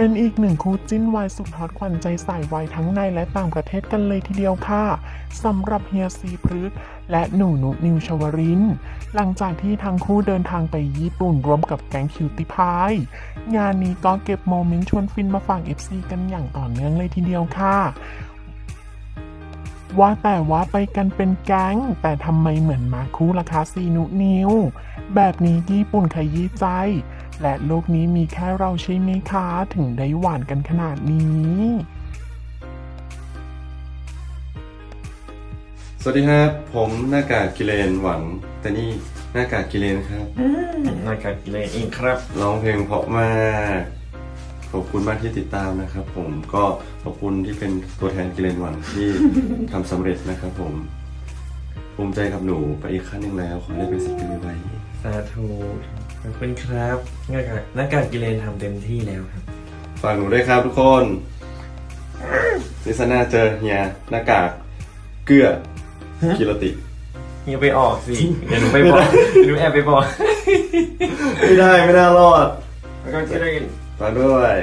เป็นอีกหนึ่งคู่จิ้นวายสุดฮอตขวัญใจสายวัยทั้งในและต่างประเทศกันเลยทีเดียวค่ะสำหรับเฮียซีพฤกษ์และหนูนุนิวชวริน หลังจากที่ทั้งคู่เดินทางไปญี่ปุ่นร่วมกับแก๊งคิวติพาย งานนี้ก็เก็บโมเมนต์ชวนฟินมาฝาก FC กันอย่างต่อเนื่องเลยทีเดียวค่ะว่าแต่ว่าไปกันเป็นแก๊ง แต่ทำไมเหมือนมาคู่ราคาซีนุนิว แบบนี้ญี่ปุ่นขยี้ใจ และโลกนี้มีแค่เราใช่ไหมคะ ถึงได้หวานกันขนาดนี้ สวัสดีครับ ผมหน้ากากกิเลนหวังแต่นี่หน้ากากกิเลนครับนายการกิเลนเองครับ ร้องเพลงเพราะมาก ขอบคุณมากที่ติดตามนะครับ ผมก็ขอบคุณที่เป็นตัวแทนกิเลนหวังที่ ทำสำเร็จนะครับ ผมภูมิใจกับหนูไปอีกขั้นหนึ่งแล้วขอให้ได้เป็นศิลปินไวสาธุ ขอบคุณครับนายการนายการกิเลนทำเต็มที่แล้วครับ ฝากหนูด้วยครับทุกคนซีซั่นหน้าเจอเฮียหน้ากากเกลือกิรติเฮียไปออกสิเดี๋ยวหนูไปบอกเดี๋ยวหนูแอบไปบอก ไม่ได้ไม่น่ารอดแล้วก็กิเลนฝากด้วย